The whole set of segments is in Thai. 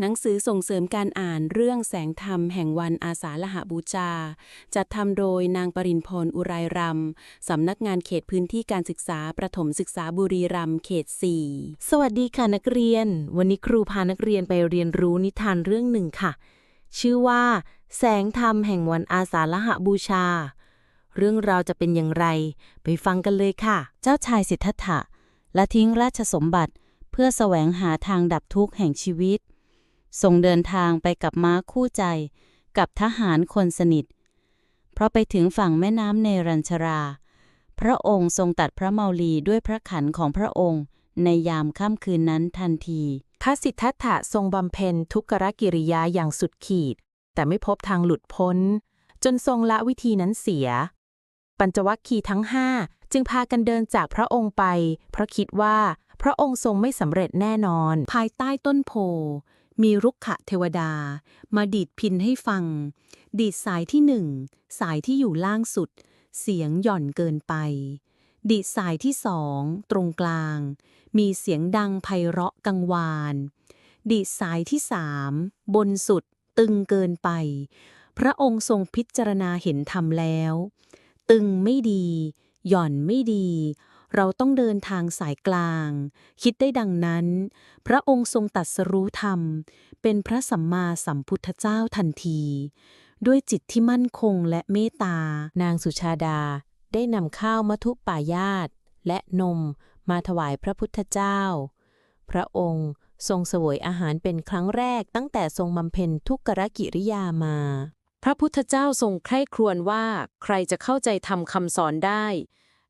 หนังสือส่งเสริมการอ่านเรื่องแสงธรรมแห่งวันอาสาฬหบูชา จัดทำโดยนางปรินพรอุไรรำ สำนักงานเขตพื้นที่การศึกษาประถมศึกษาบุรีรัมย์เขต 4 สวัสดีค่ะนักเรียน วันนี้ครูพานักเรียนไปเรียนรู้นิทานเรื่องหนึ่งค่ะ ชื่อว่า แสงธรรมแห่งวันอาสาฬหบูชา เรื่องราวจะเป็นอย่างไร ไปฟังกันเลยค่ะ เจ้าชายสิทธัตถะละทิ้งราชสมบัติ เพื่อแสวงหาทางดับทุกข์แห่งชีวิต ทรงเดินทางไปกับม้าคู่ใจ กับทหารคนสนิท เพราะไปถึงฝั่งแม่น้ำเนรัญชรา พระองค์ทรงตัดพระเมาลีด้วยพระขันของพระองค์ในยามค่ำคืนนั้นทันทีพระสิทธัตถะทรงบำเพ็ญทุกขกิริยาอย่างสุดขีด แต่ไม่พบทางหลุดพ้น จนทรงละวิธีนั้นเสีย ปัญจวัคคีย์ทั้งห้าจึงพากันเดินจากพระองค์ไป เพราะคิดว่าพระองค์ทรงไม่สำเร็จแน่นอน ภายใต้ต้นโพ มีรุกขะเทวดา มาดีดพินให้ฟัง ดีดสายที่หนึ่งสายที่อยู่ล่างสุด เสียงหย่อนเกินไป ดีดสายที่สองตรงกลาง มีเสียงดังไพเราะกังวาน ดีดสายที่สามบนสุดตึงเกินไป พระองค์ทรงพิจารณาเห็นธรรมแล้ว ตึงไม่ดี หย่อนไม่ดี เราต้องเดินทางสายกลาง คิดได้ดังนั้น พระองค์ทรงตัดสรู้ธรรม เป็นพระสัมมาสัมพุทธเจ้าทันที ด้วยจิตที่มั่นคงและเมตตา นางสุชาดา ได้นำข้าวมัทุปายาตและนมมาถวายพระพุทธเจ้า พระองค์ทรงเสวยอาหารเป็นครั้งแรกตั้งแต่ทรงบำเพ็ญทุกขกิริยามา พระพุทธเจ้าทรงใคร่ครวญว่าใครจะเข้าใจทำคำสอนได้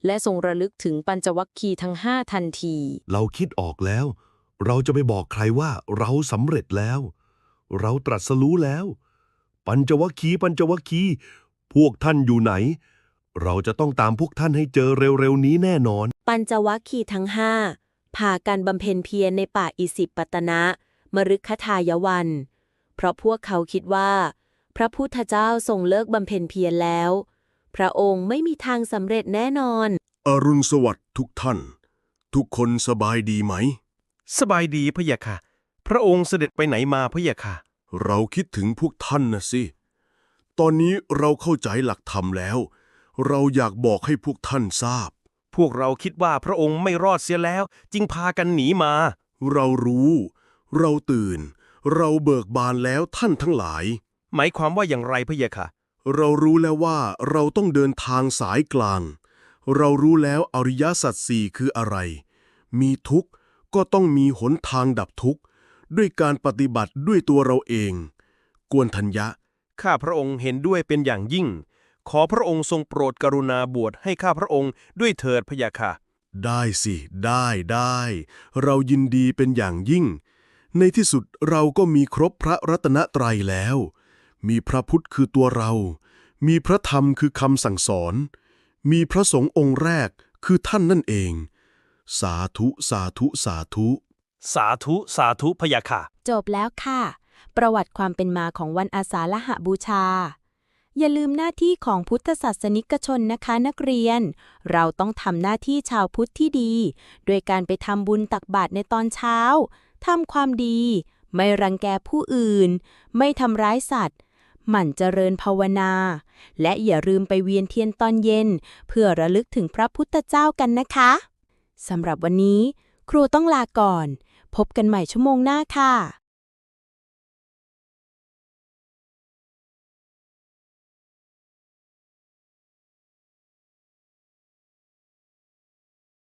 และทรงระลึกถึงปัญจวัคคีย์ทั้งห้าทันที เราคิดออกแล้ว เราจะไปบอกใครว่าเราสำเร็จแล้ว เราตรัสรู้แล้ว ปัญจวัคคีย์ปัญจวัคคีย์พวกท่านอยู่ไหน เราจะต้องตามพวกท่านให้เจอเร็วๆนี้แน่นอน ปัญจวัคคีย์ทั้งห้าพากันบำเพ็ญเพียรในป่าอิสิปตนะ มฤคทายวัน เพราะพวกเขาคิดว่า พระพุทธเจ้าทรงเลิกบำเพ็ญเพียรแล้ว พระองค์ไม่มีทางสำเร็จแน่นอน อรุณสวัสดิ์ทุกท่าน ทุกคนสบายดีไหม สบายดีพะยะค่ะ พระองค์เสด็จไปไหนมาพะยะค่ะ เราคิดถึงพวกท่านนะสิ ตอนนี้เราเข้าใจหลักธรรมแล้ว เราอยากบอกให้พวกท่านทราบ พวกเราคิดว่าพระองค์ไม่รอดเสียแล้ว จึงพากันหนีมา เรารู้ เราตื่น เราเบิกบานแล้วท่านทั้งหลาย หมายความว่าอย่างไรพะยะค่ะ เรารู้แล้วว่าเราต้องเดินทางสายกลาง เรารู้แล้วอริยสัจสี่คืออะไร มีทุกข์ก็ต้องมีหนทางดับทุกข์ ด้วยการปฏิบัติด้วยตัวเราเอง กวนทัญญะ ข้าพระองค์เห็นด้วยเป็นอย่างยิ่ง ขอพระองค์ทรงโปรดกรุณาบวชให้ข้าพระองค์ด้วยเถิดพะยะค่ะ ได้สิ ได้ได้ เรายินดีเป็นอย่างยิ่ง ในที่สุดเราก็มีครบพระรัตนตรัยแล้ว มีพระพุทธคือตัวเรา มีพระธรรมคือคำสั่งสอน มีพระสงฆ์องค์แรกคือท่านนั่นเอง สาธุสาธุสาธุ สาธุสาธุพะยะค่ะ จบแล้วค่ะ ประวัติความเป็นมาของวันอาสาฬหบูชา อย่าลืมหน้าที่ของพุทธศาสนิกชนนะคะนักเรียน เราต้องทำหน้าที่ชาวพุทธที่ดี โดยการไปทำบุญตักบาตรในตอนเช้าทำความดี ไม่รังแกผู้อื่น ไม่ทำร้ายสัตว์ หมั่นเจริญภาวนา และอย่าลืมไปเวียนเทียนตอนเย็น เพื่อระลึกถึงพระพุทธเจ้ากันนะคะสำหรับวันนี้ ครูต้องลาก่อน พบกันใหม่ชั่วโมงหน้าค่ะ